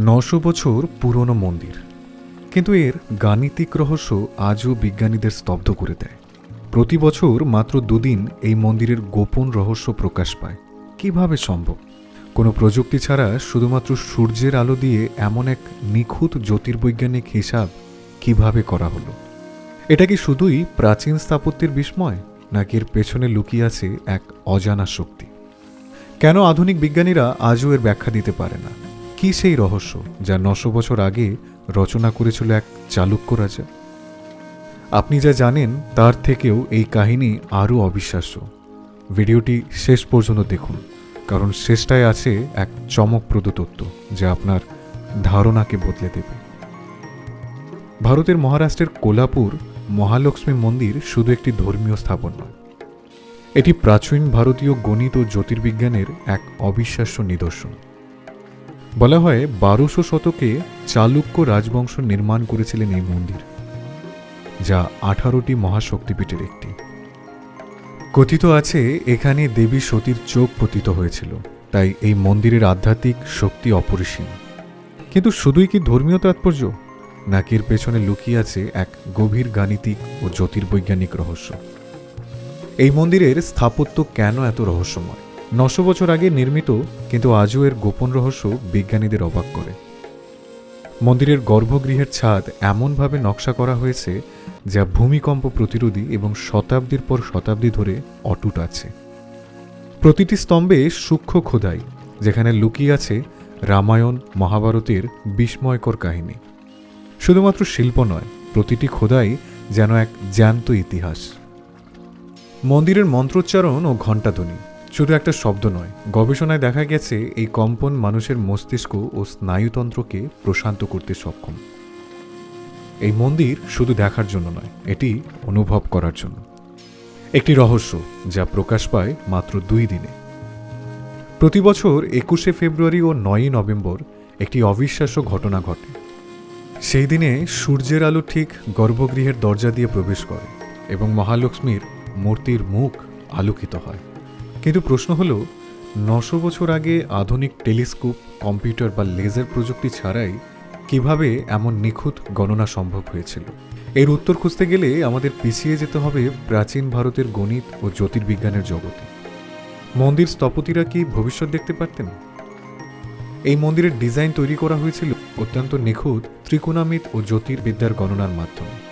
নশো বছর পুরনো মন্দির। কিন্তু এর গাণিতিক রহস্য আজও বিজ্ঞানীদের স্তব্ধ করে দেয়। প্রতি বছর মাত্র দুদিন এই মন্দিরের গোপন রহস্য প্রকাশ পায়। কীভাবে সম্ভব? কোনো প্রযুক্তি ছাড়া শুধুমাত্র সূর্যের আলো দিয়ে এমন এক নিখুঁত জ্যোতির্বৈজ্ঞানিক হিসাব কীভাবে করা হলো? এটা কি শুধুই প্রাচীন স্থাপত্যের বিস্ময়, নাকি এর পেছনে লুকিয়ে আছে এক অজানা শক্তি? কেন আধুনিক বিজ্ঞানীরা আজও এর ব্যাখ্যা দিতে পারে না? কি সেই রহস্য যা নশো বছর আগে রচনা করেছিল এক চালুক্য রাজা? আপনি যা জানেন, তার থেকেও এই কাহিনী আরও অবিশ্বাস্য। ভিডিওটি শেষ পর্যন্ত দেখুন, কারণ শেষটায় আছে এক চমকপ্রদ তথ্য যা আপনার ধারণাকে বদলে দেবে। ভারতের মহারাষ্ট্রের কোলাপুর মহালক্ষ্মী মন্দির শুধু একটি ধর্মীয় স্থাপন নয়, এটি প্রাচীন ভারতীয় গণিত ও জ্যোতির্বিজ্ঞানের এক অবিশ্বাস্য নিদর্শন। বলা হয় বারোশো শতকে চালুক্য রাজবংশ নির্মাণ করেছিলেন এই মন্দির, যা আঠারোটি মহাশক্তিপীঠের একটি। কথিত আছে, এখানে দেবী সতীর চোখ পতিত হয়েছিল, তাই এই মন্দিরের আধ্যাত্মিক শক্তি অপরিসীম। কিন্তু শুধুই কি ধর্মীয় তাৎপর্য? নাকি এর পেছনে লুকিয়ে আছে এক গভীর গাণিতিক ও জ্যোতির্বৈজ্ঞানিক রহস্য? এই মন্দিরের স্থাপত্য কেন এত রহস্যময়? নশো বছর আগে নির্মিত, কিন্তু আজও এর গোপন রহস্য বিজ্ঞানীদের অবাক করে। মন্দিরের গর্ভগৃহের ছাদ এমনভাবে নকশা করা হয়েছে, যা ভূমিকম্প প্রতিরোধী এবং শতাব্দীর পর শতাব্দী ধরে অটুট আছে। প্রতিটি স্তম্ভে সূক্ষ্ম খোদাই, যেখানে লুকিয়ে আছে রামায়ণ, মহাভারতের বিস্ময়কর কাহিনী। শুধুমাত্র শিল্প নয়, প্রতিটি খোদাই যেন এক জ্যান্ত ইতিহাস। মন্দিরের মন্ত্রোচ্চারণ ও ঘণ্টাধ্বনি। শুধু একটা শব্দ নয়, গবেষণায় দেখা গেছে এই কম্পন মানুষের মস্তিষ্ক ও স্নায়ুতন্ত্রকে প্রশান্ত করতে সক্ষম। এই মন্দির শুধু দেখার জন্য নয়, এটি অনুভব করার জন্য। একটি রহস্য যা প্রকাশ পায় মাত্র দুই দিনে। প্রতি বছর একুশে ফেব্রুয়ারি ও নয়ই নভেম্বর একটি অবিশ্বাস্য ঘটনা ঘটে। সেই দিনে সূর্যের আলো ঠিক গর্ভগৃহের দরজা দিয়ে প্রবেশ করে এবং মহালক্ষ্মীর মূর্তির মুখ আলোকিত হয়। কিন্তু প্রশ্ন হলো, নশো বছর আগে আধুনিক টেলিস্কোপ, কম্পিউটার বা লেজার প্রযুক্তি ছাড়াই কীভাবে এমন নিখুঁত গণনা সম্ভব হয়েছিল? এর উত্তর খুঁজতে গেলে আমাদের পিছিয়ে যেতে হবে প্রাচীন ভারতের গণিত ও জ্যোতির্বিজ্ঞানের জগতে। মন্দির স্থপতিরা কি ভবিষ্যৎ দেখতে পারতেন? এই মন্দিরের ডিজাইন তৈরি করা হয়েছিল অত্যন্ত নিখুঁত ত্রিকোণামিত ও জ্যোতির্বিদ্যার গণনার মাধ্যমে।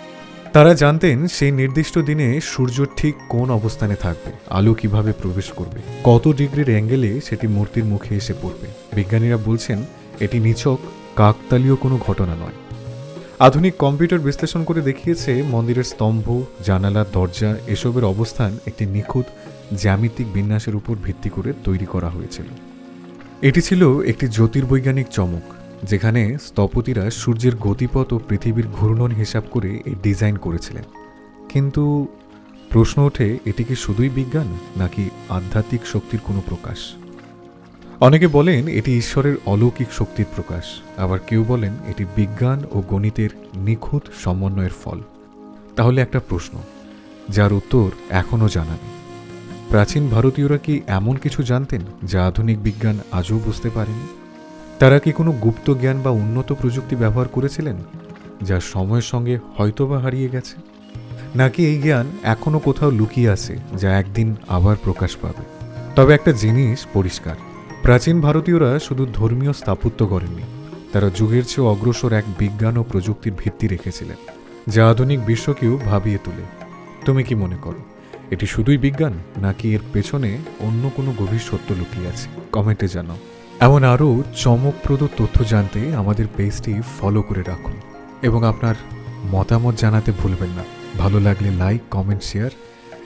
তারা জানতেন সেই নির্দিষ্ট দিনে সূর্য ঠিক কোন অবস্থানে থাকবে, আলো কীভাবে প্রবেশ করবে, কত ডিগ্রির অ্যাঙ্গেলে সেটি মূর্তির মুখে এসে পড়বে। বিজ্ঞানীরা বলছেন, এটি নিছক, কাকতালীয় কোনো ঘটনা নয়। আধুনিক কম্পিউটার বিশ্লেষণ করে দেখিয়েছে, মন্দিরের স্তম্ভ জানালা দরজা, এসবের অবস্থান একটি নিখুঁত, জ্যামিতিক বিন্যাসের উপর ভিত্তি করে তৈরি করা হয়েছিল। এটি ছিল একটি জ্যোতির্বৈজ্ঞানিক চমক। যেখানে স্থপতিরা সূর্যের গতিপথ ও পৃথিবীর ঘূর্ণন হিসাব করে এই ডিজাইন করেছিলেন। কিন্তু প্রশ্ন ওঠে, এটি কি শুধুই বিজ্ঞান নাকি আধ্যাত্মিক শক্তির কোনো প্রকাশ? অনেকে বলেন, এটি ঈশ্বরের অলৌকিক শক্তির প্রকাশ। আবার কেউ বলেন, এটি বিজ্ঞান ও গণিতের নিখুঁত সমন্বয়ের ফল। তাহলে একটা প্রশ্ন, যার উত্তর এখনও জানা নেই। প্রাচীন ভারতীয়রা কি এমন কিছু জানতেন যা আধুনিক বিজ্ঞান আজও বুঝতে পারেনি? তারা কি কোনো গুপ্ত জ্ঞান বা উন্নত প্রযুক্তি ব্যবহার করেছিলেন, যা সময়ের সঙ্গে হয়তোবা হারিয়ে গেছে? নাকি এই জ্ঞান এখনও কোথাও লুকিয়ে আছে, যা একদিন আবার প্রকাশ পাবে? তবে একটা জিনিস পরিষ্কার, প্রাচীন ভারতীয়রা শুধু ধর্মীয় স্থাপত্য করেননি, তারা যুগের চেয়ে অগ্রসর এক বিজ্ঞান ও প্রযুক্তির ভিত্তি রেখেছিলেন, যা আধুনিক বিশ্বকেও ভাবিয়ে তোলে। তুমি কি মনে করো, এটি শুধুই বিজ্ঞান, নাকি এর পেছনে অন্য কোনো গভীর সত্য লুকিয়ে আছে? কমেন্টে জানাও। এমন আরও চমকপ্রদ তথ্য জানতে আমাদের পেজটি ফলো করে রাখুন এবং আপনার মতামত জানাতে ভুলবেন না। ভালো লাগলে লাইক কমেন্ট শেয়ার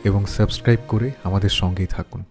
এবং সাবস্ক্রাইব করে আমাদের সঙ্গেই থাকুন।